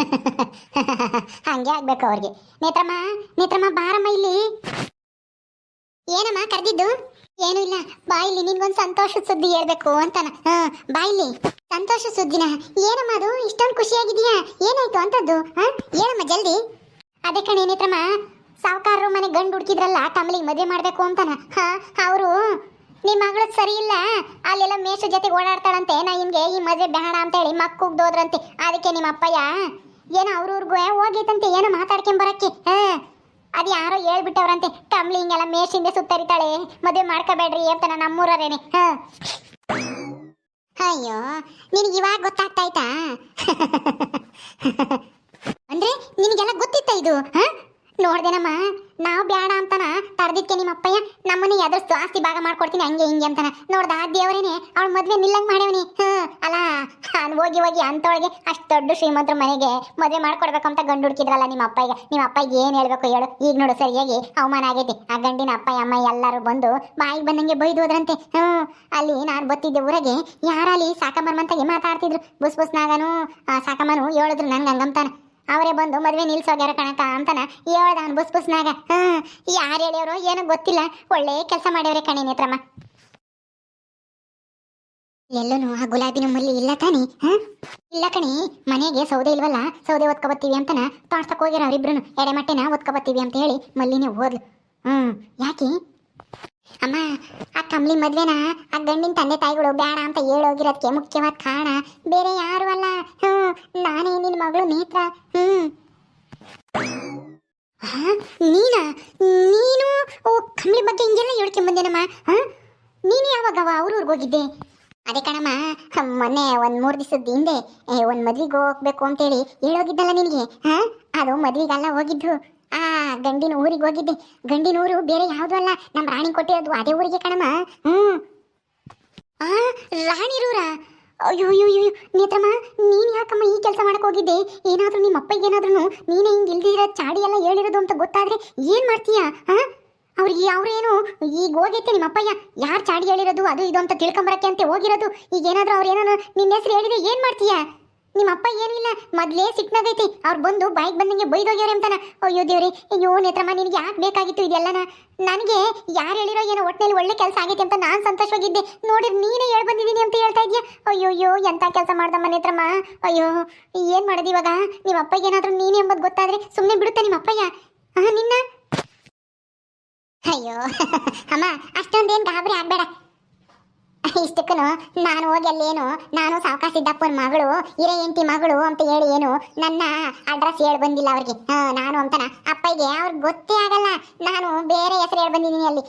ಹಂಗೆ ಆಗ್ಬೇಕು ಅವ್ರಿಗೆ. ನೇತ್ರಮ್ಮ ನೇತ್ರಮ್ಮ, ಬಾರಮ್ಮ ಇಲ್ಲಿ. ಏನಮ್ಮ ಕರೆದಿದ್ದು? ಏನು ಇಲ್ಲ. ಬಾ ನಿನ್ಗೊಂದು ಸಂತೋಷದ ಸುದ್ದಿ ಹೇಳ್ಬೇಕು ಅಂತಾನ. ಹಾ, ಬಾ ಇಲ್ಲಿ. ಸಂತೋಷ ಸುದ್ದಿನ. ಏನಮ್ಮ ಅದು? ಇಷ್ಟೊಂದು ಖುಷಿಯಾಗಿದೆಯಾ ಏನಾಯ್ತು ಅಂತದ್ದು? ಹಾ, ಏನಮ್ಮ ಜಲ್ದಿ? ಅದೇ ಕಣೆ ನೇತ್ರಮ್ಮ, ಸಾವುಕಾರರು ಮನೆ ಗಂಡು ಹುಡುಕಿದ್ರಲ್ಲ, ತಮ್ಮಲಿಗೆ ಮದುವೆ ಮಾಡ್ಬೇಕು ಅಂತಾನ. ಹಾ, ಅವರು. ನಿಮ್ಮ ಮಗಳು ಸರಿ ಇಲ್ಲ. ಅಲ್ಲೆಲ್ಲ ಮೇಷ ಜೊತೆ ಓಡಾಡ್ತಾಳಂತೆ. ನಾ ನಿಮ್ಗೆ ಈ ಮದುವೆ ಬೇಡ ಅಂತೇಳಿ ಹೋದ್ರಂತೆ ಅದಕ್ಕೆ ನಿಮ್ಮ ಅಪ್ಪಯ್ಯ ಏನೋ ಅವ್ರವ್ರಿಗೂ ಹೋಗೈತಂತೆ, ಏನೋ ಮಾತಾಡ್ಕೊಂಬರಕ್ಕೆ ಹಾ? ಅದು ಯಾರೋ ಹೇಳ್ಬಿಟ್ಟವ್ರಂತೆ ಕಮ್ಲಿ ಹಿಂಗೆಲ್ಲ ಮೇಷಿಂದ ಸುತ್ತರಿತಾಳೆ, ಮದುವೆ ಮಾಡ್ಕೋಬೇಡ್ರಿ ಅಂತ ನಮ್ಮೂರರೇನೆ ಹ? ಅಯ್ಯೋ, ನಿನಗೆ ಇವಾಗ ಗೊತ್ತಾಗ್ತಾಯ್ತಾ ಅಂದ್ರೆ ನಿನಗೆಲ್ಲ ಗೊತ್ತಿತ್ತ ಇದು, ಹಾ? ನೋಡ್ದೇನಮ್ಮ, ನಾವು ಬೇಡ ಅಂತಾನ ತಡೆದಿಕ್ಕೆ ನಿಮ್ಮ ಅಪ್ಪಯ್ಯ ನಮ್ಮನ್ನ ಎದುರಿಸ್ತು ಆಸ್ತಿ ಭಾಗ ಮಾಡ್ಕೊಡ್ತೀನಿ ಹಂಗೆ ಹಿಂಗೆ ಅಂತಾನ. ನೋಡ್ದ ಆ ದೇವರೇನೆ, ಅವಳ ಮದ್ವೆ ನಿಲ್ಲಂಗ್ ಮಾಡ್ಯವನಿ. ಹ್ಮ್, ಅಲ್ಲ, ನಾನು ಹೋಗಿ ಹೋಗಿ ಅಂತೊಳಗೆ ಅಷ್ಟು ದೊಡ್ಡ ಶ್ರೀಮಂತರ ಮನೆಗೆ ಮದ್ವೆ ಮಾಡ್ಕೊಡ್ಬೇಕಂತ ಗಂಡು ಹುಡುಕಿದ್ರಲ್ಲ ನಿಮ್ಮ ಅಪ್ಪಯ್ಯ ನಿಮ್ಮ ಅಪ್ಪಗೆ ಏನ್ ಹೇಳ್ಬೇಕು ಹೇಳು. ಈಗ ನೋಡು ಸರಿಯಾಗಿ ಅವಮಾನ ಆಗೈತಿ. ಆ ಗಂಡಿನ ಅಪ್ಪ, ಅಮ್ಮ ಎಲ್ಲರೂ ಬಂದು ಬಾಯಿಗೆ ಬಂದಂಗೆ ಬೈದು ಹೋದ್ರಂತೆ. ಹ್ಮ್, ಅಲ್ಲಿ ನಾನು ಬತ್ತಿದ್ದೆ ಊರಾಗೆ ಯಾರಲ್ಲಿ ಸಾಕಮ್ಮನ್ಮಂತಾಗೆ ಮಾತಾಡ್ತಿದ್ರು. ಬುಸ್ ಬುಸ್ನಾಗನು, ಆ ಸಾಕಮ್ಮನು ಹೇಳಿದ್ರು ನನ್ಗೆ ಹಂಗಂತಾನ. ಅವರೇ ಬಂದು ಮದುವೆ ನಿಲ್ಸೋಗ್ಯಾರ ಕಣಕ ಅಂತಾನ ಹೇಳ್ದ ಬುಸ್ ಬುಸ್ನಾಗ. ಹಾ ಯಾರು ಹೇಳ್ಯವ್ರು ಏನೋ ಗೊತ್ತಿಲ್ಲ. ಒಳ್ಳೆ ಕೆಲಸ ಮಾಡ್ಯವ್ರೆ ಕಣಿ ನೇತ್ರಮ್ಮ. ಎಲ್ಲೂ ಆ ಗುಲಾಬಿನ ಮುಲ್ಲಿ ಇಲ್ಲ ತಾನಿ? ಹ್ಮ್ ಇಲ್ಲ ಕಣಿ, ಮನೆಗೆ ಸೌದೆ ಇಲ್ವಲ್ಲ? ಸೌದೆ ಒತ್ಕೊಬತ್ತೀವಿ ಅಂತನ. ತೋರ್ಸಕ್ ಹೋಗ್ಯಾರ ಅವ್ರಿಬ್ರು ಎಡೆಮಟ್ಟೆನ ಒತ್ಕೊಬತ್ತೀವಿ ಅಂತ ಹೇಳಿ ಮಲ್ಲಿನೇ ಓದ್ಲು. ಹ್ಮ್, ಯಾಕೆ? ಅಮ್ಮ, ಆ ಕಂಬ್ಳಿ ಮದ್ವೆನ? ಆ ಗಂಡಿನ ತಂದೆ ತಾಯಿಗಳು ಬೇಡ ಅಂತ ಹೇಳೋಗಿರೋದಕ್ಕೆ ಮುಖ್ಯವಾದ ಕಾರಣ ಬೇರೆ ಯಾರು ಅಲ್ಲ. ಹ್ಮ್, ನಾನೇ ನಿನ್ನ ಮಗಳು ನೇತ್ರ. ಹ್ಮ್. ಹಾ ನೀನಾ? ನೀನು? ಓ, ಕಮ್ಲಿ ಬಗ್ಗೆ ಹಿಂಗೆಲ್ಲ ಹೇಳ್ಕೊಂಬಂದೇನಮ್ಮ ಹ್ಮ್ ನೀನು ಯಾವಾಗ ಅವ್ರ ಊರಿಗೆ ಹೋಗಿದ್ದೆ? ಅದೇ ಕಣಮ್ಮ, ಮೊನ್ನೆ ಒಂದ್ ಮೂರ್ ದಿವಸದ ಹಿಂದೆ ಒಂದ್ ಮದ್ವಿಗೆ ಹೋಗ್ಬೇಕು ಅಂತೇಳಿ ಹೇಳೋಗಿದ್ದಲ್ಲ ನಿನಗೆ ಹಾ ಅದು ಮದ್ವಿಗೆಲ್ಲ ಹೋಗಿದ್ದು. ಆ, ಗಂಡಿನ ಊರಿಗೆ ಹೋಗಿದ್ದೆ. ಗಂಡಿನ ಊರು ಬೇರೆ ಯಾವ್ದು ಅಲ್ಲ. ನಮ್ಮ ರಾಣಿ ಕೊಟ್ಟಿರೋದು ಅದೇ ಊರಿಗೆ ಕಣಮ್ಮ. ಹ್ಮ್. ಆ ರಾಣಿರೂರ ಅಯ್ಯೋ ಅಯ್ಯೋ ಅಯ್ಯೋ ನೇತ್ರಮ್ಮ, ನೀನು ಯಾಕಮ್ಮ ಈ ಕೆಲಸ ಮಾಡಕ್ಕೆ ಹೋಗಿದ್ದೆ? ಏನಾದರೂ ನಿಮ್ಮ ಅಪ್ಪಗೆ ಏನಾದ್ರೂ ನೀನೇ ಹಿಂಗೆ ಇಲ್ದಿರೋ ಚಾಡಿ ಎಲ್ಲ ಹೇಳಿರೋದು ಅಂತ ಗೊತ್ತಾದ್ರೆ ಏನ್ ಮಾಡ್ತೀಯಾ? ಹಾ ಅವ್ರಿಗೆ ಅವ್ರೇನು, ಈಗ ಹೋಗೈತೆ ನಿಮ್ಮ ಅಪ್ಪಯ್ಯ. ಯಾರು ಚಾಡಿ ಹೇಳಿರೋದು, ಅದು ಇದು ಅಂತ ತಿಳ್ಕೊಂಬರಕ್ಕೆ ಅಂತ ಹೋಗಿರೋದು. ಈಗ ಏನಾದರೂ ಅವ್ರೇನೋ ನಿನ್ನ ಹೆಸರು ಹೇಳಿದ್ರೆ ಏನು ಮಾಡ್ತೀಯಾ? ನಿಮ್ಮ ಅಪ್ಪ ಏನಿಲ್ಲ, ಮೊದ್ಲೇ ಸಿಟ್ನಾಗೈತಿ. ಅವ್ರು ಬಂದು ಬೈಕ್ ಬಂದಂಗೆ ಬೈದೋಗ್ಯವ್ರೆ ಅಂತಾನ. ಅಯ್ಯೋ ದೇವ್ರಿ, ಅಯ್ಯೋ ನೇತ್ರಮ್ಮ, ನಿನಗೆ ಯಾಕೆ ಬೇಕಾಗಿತ್ತು ಇದೆಲ್ಲನ? ನನಗೆ ಯಾರು ಹೇಳಿರೋ ಏನೋ ಒಟ್ಟಿನಲ್ಲಿ ಒಳ್ಳೆ ಕೆಲಸ ಆಗೈತೆ ಅಂತ ನಾನು ಸಂತೋಷವಾಗಿದ್ದೆ. ನೋಡಿ ನೀನೇ ಹೇಳಿ ಬಂದಿದ್ದೀನಿ ಅಂತ ಹೇಳ್ತಾ ಇದೆಯಾ? ಅಯ್ಯೋಯ್ಯೋ ಅಯ್ಯೋ ಎಂಥ ಕೆಲಸ ಮಾಡ್ದಮ್ಮ ನೇತ್ರಮ್ಮ? ಅಯ್ಯೋ, ಏನು ಮಾಡೋದು ಇವಾಗ? ನಿಮ್ಮ ಅಪ್ಪಗೆ ಏನಾದರೂ ನೀನೇ ಎಂಬುದು ಗೊತ್ತಾದ್ರೆ ಸುಮ್ಮನೆ ಬಿಡುತ್ತೆ ನಿಮ್ಮ ಅಪ್ಪಯ್ಯ ಹಾಂ ನಿನ್ನ? ಅಯ್ಯೋ, ಅಮ್ಮ, ಅಷ್ಟೊಂದೇನು ಗಾಬರಿ ಆಗ್ಬೇಡ. ಇಷ್ಟಕ್ಕೂ ನಾನು ಹೋಗಿ ಅಲ್ಲೇನು? ನಾನು ಸಾವಕಾಶ ಸಿದ್ದಪ್ಪನ ಮಗಳು ಹಿರೇ ಹೆಂಡತಿ ಮಗಳು ಅಂತ ಹೇಳಿ ಏನು ನನ್ನ ಅಡ್ರೆಸ್ ಹೇಳಿ ಬಂದಿಲ್ಲ ಅವ್ರಿಗೆ. ನಾನು ಅಂತಾನ ಅಪ್ಪಗೆ ಅವ್ರಿಗೆ ಗೊತ್ತೇ ಆಗಲ್ಲ. ನಾನು ಬೇರೆ ಹೆಸರು ಹೇಳಿ ಬಂದಿದ್ದೀನಿ ಅಲ್ಲಿ.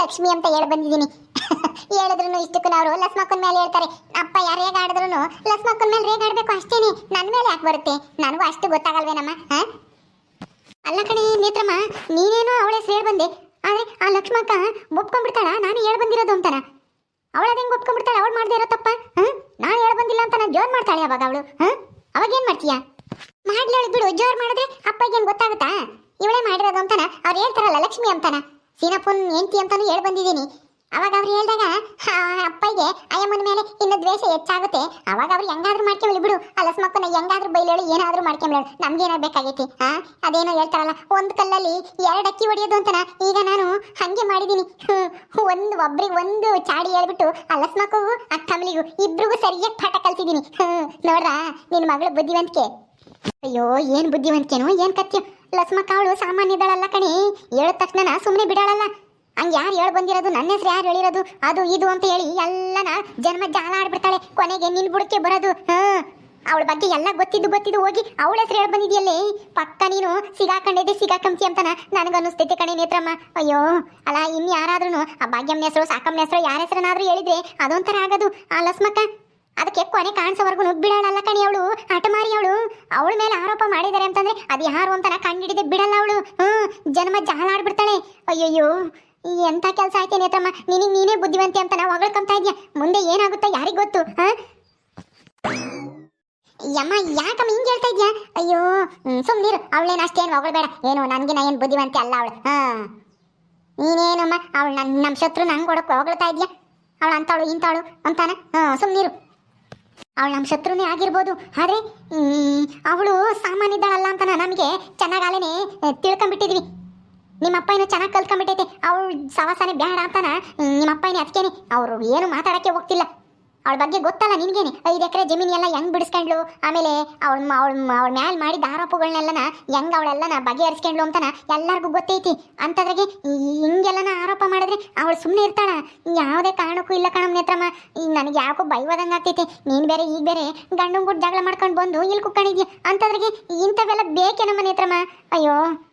ಲಕ್ಷ್ಮಿ ಅಂತ ಹೇಳಿ ಬಂದಿದ್ದೀನಿ. ಹೇಳಿದ್ರು ಇಷ್ಟಕ್ಕೂ ಅವರು ಲಸ್ಮಕ್ಕನ ಮೇಲೆ ಹೇಳ್ತಾರೆ. ಅಪ್ಪ, ಯಾರು ರೇಗಾಡಿದ್ರು ಲಸ್ಮಕ್ಕನ ಮೇಲೆ ಆಡಬೇಕು ಅಷ್ಟೇನೆ. ನನ್ನ ಮೇಲೆ ಯಾಕೆ ಬರುತ್ತೆ? ನನಗೂ ಅಷ್ಟು ಗೊತ್ತಾಗಲ್ವೇನಮ್ಮ? ಅಲ್ಲ ಕಣೆ, ನೇತ್ರಮ್ಮ, ನೀನೇನೋ ಅವಳ ಹೆಸರು ಹೇಳಿ ಬಂದೆ. ಆದರೆ ಆ ಲಕ್ಷ್ಮಕ್ಕ ಒಪ್ಕೊಂಡ್ಬಿಡ್ತಾಳ? ನಾನು ಹೇಳಿ ಬಂದಿರೋದು ಅಂತಾನ. ಅವಳ ಹೆಂಗ್ ಒಪ್ಕೊಂಡ್ಬಿಡ್ತಾಳೆ, ಅವಳು ಮಾಡ್ದೇ ಇರೋ ತಪ್ಪ? ನಾನು ಹೇಳಿ ಬಂದಿಲ್ಲ ಅಂತ ನಾನು ಜೋರ್ ಮಾಡ್ತಾಳೆ ಅವಾಗ ಅವಳು? ಅವಾಗ ಏನ್ ಮಾಡ್ತೀಯಾ? ಮಾಡ್ಲೇಳು ಬಿಡು, ಜೋರ್ ಮಾಡಿದ್ರೆ ಅಪ್ಪಗೇನ್ ಗೊತ್ತಾಗುತ್ತಾ? ಇವಳೇ ಮಾಡಿರೋದು ಅಂತಾನ? ಅವ್ರು ಹೇಳ್ತಾರಲ್ಲ ಲಕ್ಷ್ಮಿ ಅಂತಾನ? ಸೀನಪ್ಪನ್ ಹೆಂಡತಿ ಅಂತಾನು ಹೇಳಿ ಬಂದಿದ್ದೀನಿ. ಅವಾಗ ಅವ್ರು ಹೇಳಿದಾಗ ಅಪ್ಪಗೆ ಅಯ್ಯಮ್ಮನ ಮೇಲೆ ಇನ್ನು ದ್ವೇಷ ಹೆಚ್ಚಾಗುತ್ತೆ. ಅವಾಗ ಅವ್ರು ಹೆಂಗಾದ್ರೂ ಮಾಡ್ಕೊಳ್ಳಿ ಬಿಡು. ಆ ಮಕ್ಕನ ಹೆಂಗಾದ್ರೂ ಬೈಲೇಳು, ಏನಾದ್ರೂ ಮಾಡ್ಕೊಂಬಳು ನಮ್ಗೇನಾರು ಬೇಕಾಗೈತಿ ಹಾ ಅದೇನೋ ಹೇಳ್ತಾರಲ್ಲ, ಒಂದು ಕಲ್ಲಲ್ಲಿ ಎರಡು ಅಕ್ಕಿ ಹೊಡೆಯೋದು ಅಂತನ? ಈಗ ನಾನು ಹಂಗೆ ಮಾಡಿದ್ದೀನಿ ಒಂದು ಒಬ್ರಿಗೆ ಒಂದು ಚಾಡಿ ಹೇಳ್ಬಿಟ್ಟು ಆ ಲಸ್ಮಕ್ಕಗೂ ಆ ಕಮಲಿಗೂ ಇಬ್ರಿಗೂ ಸರಿಯಾಗಿ ಪಾಠ ಕಲ್ತಿದ್ದೀನಿ ನೋಡ್ರಾ ನಿನ್ನ ಮಗಳು ಬುದ್ಧಿವಂತಿಕೆ. ಅಯ್ಯೋ, ಏನು ಬುದ್ಧಿವಂತಿಕೆನೋ, ಏನು ಕತ್ಯ ಲಸ್ಮಕ್ಕ ಅವಳು ಸಾಮಾನ್ಯದಳಲ್ಲ ಕಣಿ. ಹೇಳಿದ ತಕ್ಷಣ ಸುಮ್ಮನೆ ಬಿಡಾಳಲ್ಲ. ಹಂಗ ಯಾರು ಹೇಳಿ ಬಂದಿರೋದು? ನನ್ನ ಹೆಸರು ಯಾರು ಹೇಳಿರೋದು? ಅದು, ಇದು ಅಂತ ಹೇಳಿ ಎಲ್ಲನ ಜನ್ಮ ಜಾಲ ಆಡ್ಬಿಡ್ತಾಳೆ. ಕೊನೆಗೆ ನಿನ್ ಬುಡಕ್ಕೆ ಬರೋದು. ಹಾ. ಅವಳ ಬಗ್ಗೆ ಎಲ್ಲ ಗೊತ್ತಿದ್ದು ಗೊತ್ತಿದ್ದು ಹೋಗಿ ಅವಳ ಹೆಸರು ಹೇಳಿ ಬಂದಿದೆಯಲ್ಲೇ? ಪಕ್ಕ ನೀನು ಸಿಗಾಕೊಂಡಿದ್ದೆ ಸಿಗಾಕಂತಿ ಅಂತನ ನನಗನ್ನಿಸ್ತೈತೆ ಕಣೆ ನೇತ್ರಮ್ಮ. ಅಯ್ಯೋ, ಅಲ್ಲ, ಇನ್ ಯಾರಾದ್ರೂ ಆ ಭಾಗ್ಯಮ್ಮ ಹೆಸರು ಸಾಕಮ್ಮ ಹೆಸರು ಯಾರ ಹೆಸರನ್ನಾದ್ರೂ ಹೇಳಿದ್ರೆ ಅದೊಂಥರ ಆಗೋದು. ಆ ಲಸ್ಮಕ್ಕ, ಅದಕ್ಕೆ ಕೊನೆ ಕಾಣಿಸೋವರೆಗೂ ಅಲ್ಲ ಕಣಿ ಅವಳು ಹಠಮಾರಿ ಅವಳು. ಅವಳ ಮೇಲೆ ಆರೋಪ ಮಾಡಿದ್ದಾರೆ ಅಂತಂದ್ರೆ ಅದು ಯಾರು ಅಂತ ಕಂಡಿಡಿದೆ ಬಿಡಲ್ಲ ಅವಳು. ಹ್ಮ್ ಜನ್ಮ ಜಾಲಾಡ್ಬಿಡ್ತಾಳೆ ಅಯ್ಯಯ್ಯೋ ಎಂತ ಕೆಲಸ ಆಯ್ತು ನೇತ್ರಮ್ಮ ನಿನಗೆ ನೀನೇ ಬುದ್ಧಿವಂತೆ ಅಂತ ನಾವು ಹೊಗಳ್ಕೊಂತ ಇದ್ಯಾ? ಮುಂದೆ ಏನಾಗುತ್ತೋ ಯಾರಿಗ್ ಗೊತ್ತು ಯಮ್ಮ, ಯಾಕಮ್ಮ ಹಿಂಗೆ ಹೇಳ್ತಾ ಇದ್ಯಾ? ಅಯ್ಯೋ ಸುಮ್ಮನಿರು ಅವಳೇನು ಅಷ್ಟೇನು ಹೊಗಳ್ಬೇಡ. ಏನು ನನಗಿನ ಏನು ಬುದ್ಧಿವಂತೆ ಅಲ್ಲ ಅವಳು, ಹಾ? ನೀನೇನಮ್ಮ, ಅವಳು ನನ್ನ ನಮ್ಮ ಶತ್ರು ನಂಗೆ ಹೊಡಕ್ ಹೊಗಳ್ತಾ ಇದ್ಯಾ? ಅವಳು ಅಂತಾಳು ಇಂತಾಳು ಅಂತಾನ? ಹಾಂ ಸುಮ್ಮನಿರು ಅವಳು ನಮ್ಮ ಶತ್ರುನೇ ಆಗಿರ್ಬೋದು. ಆದರೆ ಅವಳು ಸಾಮಾನ್ಯದಳಲ್ಲ ಅಂತ ನಮಗೆ? ಚೆನ್ನಾಗಾಲೇನೆ ತಿಳ್ಕೊಂಬಿಟ್ಟಿದ್ವಿ. ನಿಮ್ಮ ಅಪ್ಪ ಏನೋ ಚೆನ್ನಾಗಿ ಕಲ್ತ್ಕೊಂಡ್ಬಿಟ್ಟೈತೆ. ಅವಳು ಸವಾಸನೆ ಬೇಡ ಅಂತಾನ? ನಿಮ್ಮ ಅಪ್ಪ ಏನೇ ಅದಕ್ಕೇನೆ. ಅವರು ಏನು ಮಾತಾಡೋಕ್ಕೆ ಹೋಗ್ತಿಲ್ಲ. ಅವಳ ಬಗ್ಗೆ ಗೊತ್ತಲ್ಲ ನಿನಗೇನೆ. ಐದು ಎಕರೆ ಜಮೀನು ಎಲ್ಲ ಹೆಂಗ್ ಬಿಡಿಸ್ಕೊಂಡ್ಲು ಆಮೇಲೆ ಅವಳ ಅವಳ ಅವಳ ಮ್ಯಾಲ್ ಮಾಡಿದ ಆರೋಪಗಳನ್ನೆಲ್ಲನ ಹೆಂಗ್ ಅವಳೆಲ್ಲನ ಬಗೆಹರಿಸ್ಕೊಂಡ್ಳು ಅಂತನ ಎಲ್ಲರಿಗೂ ಗೊತ್ತೈತಿ. ಅಂತದ್ರಾಗೆ ಹಿಂಗೆಲ್ಲನ ಆರೋಪ ಮಾಡಿದ್ರೆ ಅವಳು ಸುಮ್ಮನೆ ಇರ್ತಾಳ. ಯಾವುದೇ ಕಾರಣಕ್ಕೂ ಇಲ್ಲ ಕಣಮ್ಮ ನೇತ್ರಮ್ಮ. ನನಗೆ ಯಾಕೋ ಬೈವಾದಂಗೆ ಆಗ್ತೈತಿ. ನೀನ್ ಬೇರೆ, ಈಗ ಬೇರೆ ಗಂಡನ ಗುಡ್ ಜಗಳ ಮಾಡ್ಕೊಂಡು ಬಂದು ಇಲ್ಲಿ ಕುಕ್ಕಣಿದ್ಯಾ ಅಂತದ್ರಾಗೆ ಇಂಥವೆಲ್ಲ ಬೇಕೇ ನಮ್ಮ ನೇತ್ರಮ್ಮ? ಅಯ್ಯೋ.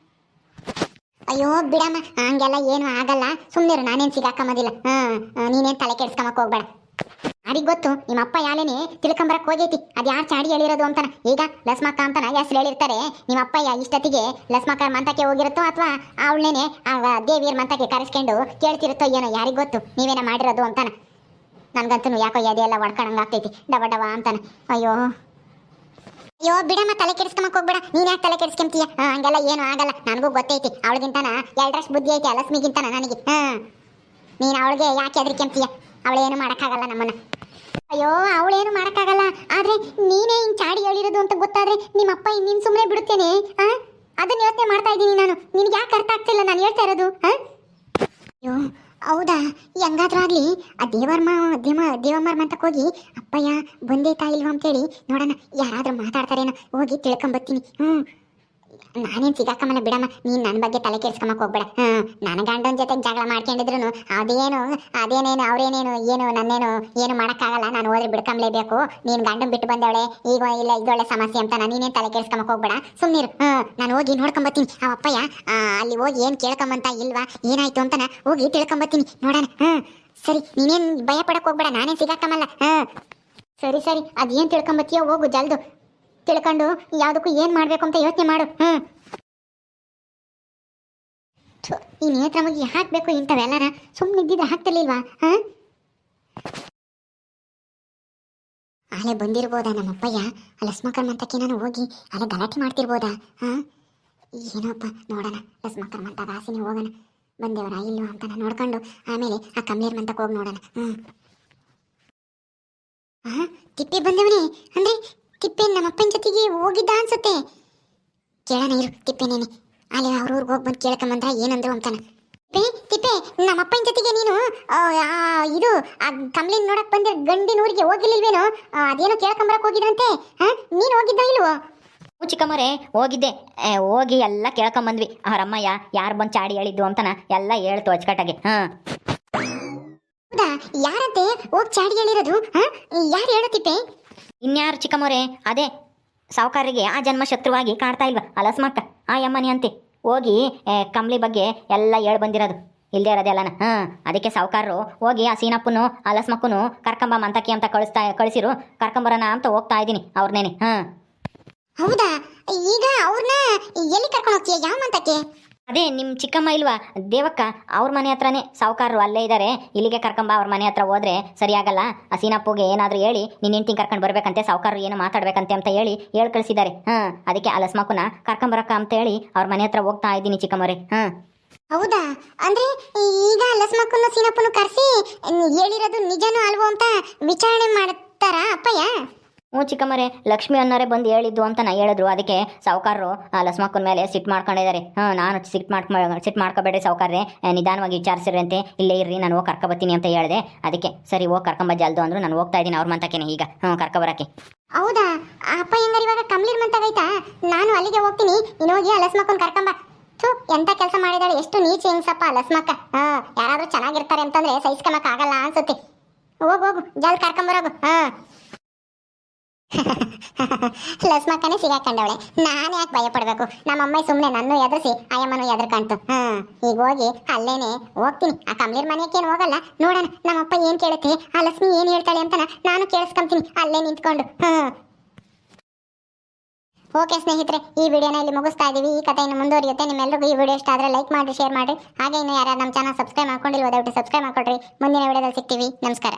ಅಯ್ಯೋ, ಬಿಡಮ್ಮ, ಹಂಗೆಲ್ಲ ಏನು ಆಗಲ್ಲ. ಸುಮ್ಮನಿರು ನಾನೇನು ಸಿಗಾಕಮ್ಮದಿಲ್ಲ. ಹಾಂ ನೀನೇನು ತಲೆ ಕೆಡ್ಸ್ಕೊಂಬಕ್ ಹೋಗ್ಬೇಡ. ಯಾರಿಗ್ ಗೊತ್ತು ನಿಮ್ಮ ಅಪ್ಪ ಯಾಲೇನೆ ತಿಳ್ಕೊಂಬರಕ್ಕೆ ಹೋಗೈತಿ. ಅದು ಯಾರು ಚಾಡಿ ಹೇಳಿರೋದು ಅಂತಾನ. ಈಗ ಲಸ್ಮಕ್ಕ ಅಂತಾನ ಹೆಸ್ರು ಹೇಳಿರ್ತಾರೆ ನಿಮ್ಮ ಅಪ್ಪ ಯಾ ಇಷ್ಟೊತ್ತಿಗೆ ಲಸ್ಮಕ್ಕ ಮಂತಕ್ಕೆ ಹೋಗಿರುತ್ತೋ ಅಥವಾ ಅವಳೇನೆ ದೇವಿಯರ್ ಮಂತಕ್ಕೆ ಕರೆಸ್ಕೊಂಡು ಕೇಳ್ತಿರುತ್ತೋ ಏನೋ ಯಾರಿಗೆ ಗೊತ್ತು? ನೀವೇನ ಮಾಡಿರೋದು ಅಂತಾನ. ನನಗಂತೂ ಯಾಕೋ ಎದೆಯೆಲ್ಲ ಒಡ್ಕೊಂಡಂಗೆ ಆಗ್ತೈತಿ ಡಬ ಡಬ ಅಂತಾನ. ಅಯ್ಯೋ. ಅಯ್ಯೋ, ಬಿಡಮ್ಮ, ತಲೆ ಕೆಡಿಸ್ಕೊಂಬಕ್ ಹೋಗ್ಬೇಡ. ನೀನ್ ಯಾಕೆ ತಲೆ ಕೆಡಿಸ್ಕೊಂತೀಯ ಹಾ, ಹಂಗೆಲ್ಲ ಏನು ಆಗಲ್ಲ. ನನಗೂ ಗೊತ್ತೈತಿ. ಅವಳಿಗಿಂತನ ಎರಡರಷ್ಟು ಬುದ್ಧಿ ಐತಿ, ಅಲಸ್ಮಿಗಿಂತನ ನನಗೆ. ಹಾ. ನೀನ್ ಅವಳಿಗೆ ಯಾಕೆ ಹೆದರ್ಕೊಂತೀಯ ಅವಳೇನು ಮಾಡಕ್ಕಾಗಲ್ಲ ನಮ್ಮನ್ನ. ಅಯ್ಯೋ ಅವಳೇನು ಮಾಡಕ್ಕಾಗಲ್ಲ. ಆದ್ರೆ ನೀನೇ ಹಿಂಗ್ ಚಾಡಿ ಹೇಳಿರೋದು ಅಂತ ಗೊತ್ತಾದ್ರೆ ನಿಮ್ಮಪ್ಪ ಅಪ್ಪ ನೀನ್ ಸುಮ್ಮನೆ ಬಿಡುತ್ತೇನೆ ಅದನ್ನ ಯೋಚನೆ ಮಾಡ್ತಾ ಇದ್ದೀನಿ ನಾನು. ನಿನ್ಗೆ ಯಾಕೆ ಅರ್ಥ ಆಗ್ತಿಲ್ಲ? ನಾನು ಹೇಳ್ತಾ ಇರೋದು ಅಯ್ಯೋ ಹೌದಾ? ಹೆಂಗಾದ್ರೂ ಆಗ್ಲಿ. ಆ ದೇವರ್ಮ ದೇವ ದೇವಮ್ಮರ ಮಂತಕ್ಕೆ ಹೋಗಿ, ಅಪ್ಪಯ್ಯ ಬಂದೈತಾ ಇಲ್ವಾ ಅಂತೇಳಿ ನೋಡೋಣ. ಯಾರಾದರೂ ಮಾತಾಡ್ತಾರೇನೋ ಹೋಗಿ ತಿಳ್ಕೊಂಬತ್ತೀನಿ ಹ್ಞೂ ನಾನೇನು ಸಿಗಾಕಮ್ಮನ ಬಿಡಮ್ಮ, ನೀನು ನನ್ನ ಬಗ್ಗೆ ತಲೆ ಕೆಡ್ಸ್ಕೊಂಬಕ್ ಹೋಗ್ಬೇಡ. ನನ್ನ ಗಂಡನ ಜೊತೆ ಜಗಳ ಮಾಡ್ಕೊಂಡಿದ್ರು ಅದೇನು, ಅದೇನೇನು, ಅವ್ರೇನೇನು, ಏನು, ನನ್ನೇನು, ಏನು ಮಾಡೋಕ್ಕಾಗಲ್ಲ, ನಾನು ಹೋದ್ರೆ ಬಿಡ್ಕೊಂಬ್ಲೇಬೇಕು. ನೀನು ಗಂಡನ್ ಬಿಟ್ಟು ಬಂದವಳೆ, ಈಗ ಇಲ್ಲ ಇದೊಳ್ಳೆ ಸಮಸ್ಯೆ ಅಂತ ನೀನೇನು ತಲೆ ಕೆಡ್ಸ್ಕೊಂಬಕ್ ಹೋಗ್ಬೇಡ. ಸುಮ್ಮನಿರು ನಾನು ಹೋಗಿ ನೋಡ್ಕೊಂಬತ್ತೀನಿ. ಆ ಅಪ್ಪಯ್ಯ ಅಲ್ಲಿ ಹೋಗಿ ಏನು ಕೇಳ್ಕೊಂಬಂತ ಇಲ್ವಾ, ಏನಾಯ್ತು ಅಂತ ಹೋಗಿ ತಿಳ್ಕೊಂಬತ್ತೀನಿ. ನೋಡೋಣ. ಹ್ಮ್, ಸರಿ, ನೀನೇನ್ ಭಯ ಪಡಕ್ ಹೋಗ್ಬೇಡ, ನಾನೇನ್ ಸಿಗಾಕಮ್ಮಲ್ಲ ಸರಿ ಸರಿ ಸರಿ, ಅದೇನು ತಿಳ್ಕೊಂಬತ್ತೀಯೋ ಹೋಗು ಜಲ್ದು. ತಿಳ್ಕೊಂಡು ಯಾವುದಕ್ಕೂ ಏನು ಮಾಡಬೇಕು ಅಂತ ಯೋಚನೆ ಮಾಡು. ಹ್ಞೂ ಈ ನೇತ್ರ ಮುಗಿ ಹಾಕಬೇಕು ಇಂಥವೆಲ್ಲನ ಸುಮ್ಮನೆ ಇದ್ದಿದ್ರೆ ಹಾಕ್ತಿರ್ಲಿಲ್ವಾ? ಹಾಂ? ಅಲ್ಲೇ ಬಂದಿರ್ಬೋದಾ ನಮ್ಮಪ್ಪಯ್ಯ ಲಕ್ಷ್ಮಕರ್ಮ ಮಂತಕ್ಕೆ ನಾನು ಹೋಗಿ ಅಲ್ಲೇ ಗಲಾಟೆ ಮಾಡ್ತಿರ್ಬೋದಾ? ಹಾಂ? ಏನೋಪ್ಪ ನೋಡೋಣ. ಲಸ್ಮಕರ್ ಮಂತ ವಾಸಿನಿ ಹೋಗೋಣ. ಬಂದೇವರ ಇಲ್ವಾ ಅಂತ ನಾನು ನೋಡ್ಕೊಂಡು ಆಮೇಲೆ ಆ ಕಮ್ಲೇರ್ ಮಂತಕ್ಕೆ ಹೋಗಿ ನೋಡೋಣ. ಹ್ಞೂ ಹಾಂ, ತಿಪ್ಪಿ ಬಂದವನೇ. ಅಂದ್ರೆ ತಿಪ್ಪೆ ನಮ್ಮಪ್ಪನ ಜೊತೆಗೆ ಹೋಗಿದ್ದ ಅನ್ಸುತ್ತೆ. ಕೇಳೋಣ ಇರು ತಿಪ್ಪೆನೇನೆ ಅಲ್ಲಿ ಅವ್ರ ಊರಿಗೆ ಹೋಗಿ ಬಂದು ಕೇಳ್ಕೊಂಬಂದ್ರ ಏನಂದ್ರು ಅಂತಾನ. ತಿಪ್ಪೆ ತಿಪ್ಪೆ ನಮ್ಮಪ್ಪನ ಜೊತೆಗೆ ನೀನು ಆ, ಆ, ಇದು ಆ ಕಮ್ಲಿನ್ ನೋಡಕ್ ಬಂದಿರ ಗಂಡಿನ ಊರಿಗೆ ಹೋಗಿರ್ಲಿಲ್ವೇನೋ? ಆ, ಅದೇನೋ ಕೇಳ್ಕೊಂಬರಕ್ ಹೋಗಿದ್ರಂತೆ ಹಾ? ನೀನು ಹೋಗಿದ್ದ ಇಲ್ವೋ? ಹ್ಞೂ ಚಿಕ್ಕಮ್ಮರೇ ಹೋಗಿದ್ದೆ. ಏ, ಹೋಗಿ ಎಲ್ಲ ಕೇಳ್ಕೊಂಬಂದ್ವಿ ಅವರಮ್ಮಯ್ಯ ಯಾರು ಬಂದು ಚಾಡಿ ಹೇಳಿದ್ದು ಅಂತನ ಎಲ್ಲ ಹೇಳ್ತು ಅಚ್ಚುಕಟ್ಟಾಗಿ ಹಾಂ. ಹೌದಾ? ಯಾರಂತೆ? ಹೋಗಿ ಚಾಡಿ ಹೇಳಿರೋದು ಹಾ? ಯಾರು ಹೇಳೋ ತಿಪ್ಪೆ? ಇನ್ಯಾರು ಚಿಕ್ಕಮೊರೆ? ಅದೇ, ಸಾವುಕಾರರಿಗೆ ಆ ಜನ್ಮ ಶತ್ರುವಾಗಿ ಕಾಣ್ತಾ ಇಲ್ವಾ? ಅಲಸ್ಮಕ್ಕ ಆ ಯಮ್ಮನಿ ಅಂತೆ. ಹೋಗಿ ಕಮ್ಲಿ ಬಗ್ಗೆ ಎಲ್ಲ ಹೇಳಿ ಬಂದಿರೋದು. ಇಲ್ಲದೆ ಇರೋದೆಲ್ಲನ ಹಾಂ, ಅದಕ್ಕೆ ಸಾವುಕಾರರು ಹೋಗಿ ಆ ಸೀನಪ್ಪನು ಅಲಸ್ಮಕ್ಕನು ಕರ್ಕಂಬ ಮಂತಕಿ ಅಂತ ಕಳಿಸ್ತಾ, ಕಳಿಸಿರು. ಕರ್ಕಂಬರನ ಅಂತ ಹೋಗ್ತಾ ಇದ್ದೀನಿ ಅವ್ರನ್ನೇನೆ ಹಾಂ. ಹೌದಾ? ಈಗ ಅವ್ರನ್ನ ಎಲ್ಲಿ ಕರ್ಕೊಂಡು ಹೋಗ್ತೀಯ? ಯಾವ ಮಂತಕ್ಕೆ? ಅದೇ ನಿಮ್ಮ ಚಿಕ್ಕಮ್ಮ ಇಲ್ವಾ? ದೇವಕ್ಕ, ಅವ್ರ ಮನೆ ಹತ್ರನೇ ಸಾವುಕಾರರು ಅಲ್ಲೇ ಇದ್ದಾರೆ ಇಲ್ಲಿಗೆ ಕರ್ಕೊಂಬ ಅವ್ರ ಮನೆ ಹತ್ರ ಹೋದ್ರೆ ಸರಿಯಾಗಲ್ಲ. ಆ ಸೀನಪ್ಪಗೆ ಏನಾದರೂ ಹೇಳಿ ನಿನ್ನ ಹೆಂಡ್ತಿ ಕರ್ಕೊಂಡು ಬರಬೇಕಂತೆ, ಸಾವುಕಾರರು ಏನು ಮಾತಾಡ್ಬೇಕಂತೆ ಅಂತ ಹೇಳಿ ಹೇಳಿ ಕಳಿಸಿದ್ದಾರೆ. ಹಾಂ, ಅದಕ್ಕೆ ಆ ಕರ್ಕೊಂಬರಕ್ಕ ಅಂತ ಹೇಳಿ ಅವ್ರ ಮನೆ ಹತ್ರ ಹೋಗ್ತಾ ಇದ್ದೀನಿ ಚಿಕ್ಕಮ್ಮರೇ ಹಾಂ. ಹೌದಾ? ಅಂದ್ರೆ ಈಗ ಲಸ್ಮಕ್ಕನ್ನು ಸೀನಪ್ಪನು ಕರೆಸಿ ಹೇಳಿರೋದು ನಿಜನೂ ಅಲ್ವೋ ಅಂತ ವಿಚಾರಣೆ ಮಾಡ್ತಾರಾ ಅಪ್ಪಯ್ಯ? ಹ್ಞೂ ಚಿಕ್ಕಮ್ಮರೇ ಲಕ್ಷ್ಮಿ ಅನ್ನೋರೇ ಬಂದು ಹೇಳಿದ್ದು ಅಂತ ನಾ ಹೇಳಿದ್ರು. ಅದಕ್ಕೆ ಸಾವುಕಾರರು, ಆ ಲಸ್ಮಕ್ಕನ ಮೇಲೆ ಸಿಟ್ ಮಾಡ್ಕೊಂಡಿದ್ದಾರೆ ಹಾಂ, ನಾನು ಸಿಟ್ ಮಾಡ್ಕೊ ಸಿಟ್ ಮಾಡ್ಕೋಬೇಡ್ರಿ ಸಾವುಕಾರ್ರೆ. ನಿಧಾನವಾಗಿ ವಿಚಾರಿಸಿರಂತೆ ಇಲ್ಲೇ ಇರ್ರಿ, ನಾನು ಹೋಗಿ ಕರ್ಕೊಬತ್ತೀನಿ ಅಂತ ಹೇಳಿದೆ. ಅದಕ್ಕೆ, ಸರಿ, ಹೋಗಿ ಕರ್ಕೊಂಬ ಜಲ್ದು ಅಂದ್ರು. ನಾನು ಹೋಗ್ತಾ ಇದ್ದೀನಿ ಅವ್ರ ಮಂತಕ್ಕೇನೆ ಈಗ. ಹ್ಞೂ ಕರ್ಕೊಬರಕ್ಕೆ ಹೌದಾ? ಅಪ್ಪ ಹೆಂಗಾರ ಇವಾಗ ಕಮ್ಲಿರ್ ಮಂತಾಗೈತಾ ನಾನು ಅಲ್ಲಿಗೆ ಹೋಗ್ತೀನಿ. ನೀನು ಹೋಗಿ ಆ ಲಸ್ಮಕ್ಕನ ಕರ್ಕೊಂಬ ಥೂ, ಎಂತ ಕೆಲಸ ಮಾಡಿದಾಳೆ? ಎಷ್ಟು ನೀಚ ಹೆಂಗಸಪ್ಪ ಲಸ್ಮಕ್ಕ. ಹಾ, ಯಾರಾದರೂ ಚೆನ್ನಾಗಿರ್ತಾರೆ ಅಂತಂದ್ರೆ ಸಹಿಸ್ಕೊಳಕ್ ಆಗಲ್ಲ ಅನ್ಸುತ್ತೆ. ಹೋಗು ಹೋಗು, ಜಲ್ದಿ ಕರ್ಕೊಂಬರೋಗು ಹಾ. ಲಸ್ಮಕ್ಕನೇ ಸಿಗಾಕೊಂಡವಳೆ ನಾನು ಯಾಕೆ ಭಯ ಪಡ್ಬೇಕು? ನಮ್ಮಮ್ಮ ಸುಮ್ಮನೆ ನನ್ನ ಎದುರಿಸಿ, ಅಯ್ಯಮ್ಮನು ಕಾಣ್ತು ಹಾ, ಈಗ ಹೋಗಿ ಅಲ್ಲೇನೆ ಹೋಗ್ತೀನಿ. ಆ ಕಮ್ಲೀರ್ ಮನೆಯಕ್ಕೇನು ಹೋಗಲ್ಲ? ನೋಡೋಣ, ನಮ್ಮಪ್ಪ ಏನು ಕೇಳುತ್ತೆ? ಆ ಲಕ್ಷ್ಮಿ ಏನು ಹೇಳ್ತಾಳೆ ಅಂತ ನಾನು ಕೇಳಿಸ್ಕೊಂತೀನಿ. ಅಲ್ಲೇ ನಿಂತ್ಕೊಂಡು. ಹಾ. ಓಕೆ ಸ್ನೇಹಿತರೆ, ಈ ವಿಡಿಯೋನ ಇಲ್ಲಿ ಮುಗಿಸ್ತಾ ಇದೀವಿ. ಈ ಕಥೆ ಇನ್ನು ಮುಂದುವರಿಯುತ್ತೆ. ನಿಮ್ಮೆಲ್ಲರಿಗೂ ಈ ವಿಡಿಯೋ ಇಷ್ಟ ಆದರೆ ಲೈಕ್ ಮಾಡಿ ಶೇರ್ ಮಾಡಿ ಹಾಗೆ ಇನ್ನು ಯಾರು ನಮ್ಮ ಚಾನಲ್ ಸಬ್ಸ್ಕ್ರೈಬ್ ಮಾಡ್ಕೊಂಡಿಲ್ವೋ, ದಯವಿಟ್ಟು ಸಬ್ಸ್ಕ್ರೈಬ್ ಮಾಡ್ಕೊಡ್ರಿ. ಮುಂದಿನ ವಿಡಿಯೋದಲ್ಲಿ ಸಿಗ್ತೀವಿ. ನಮಸ್ಕಾರ.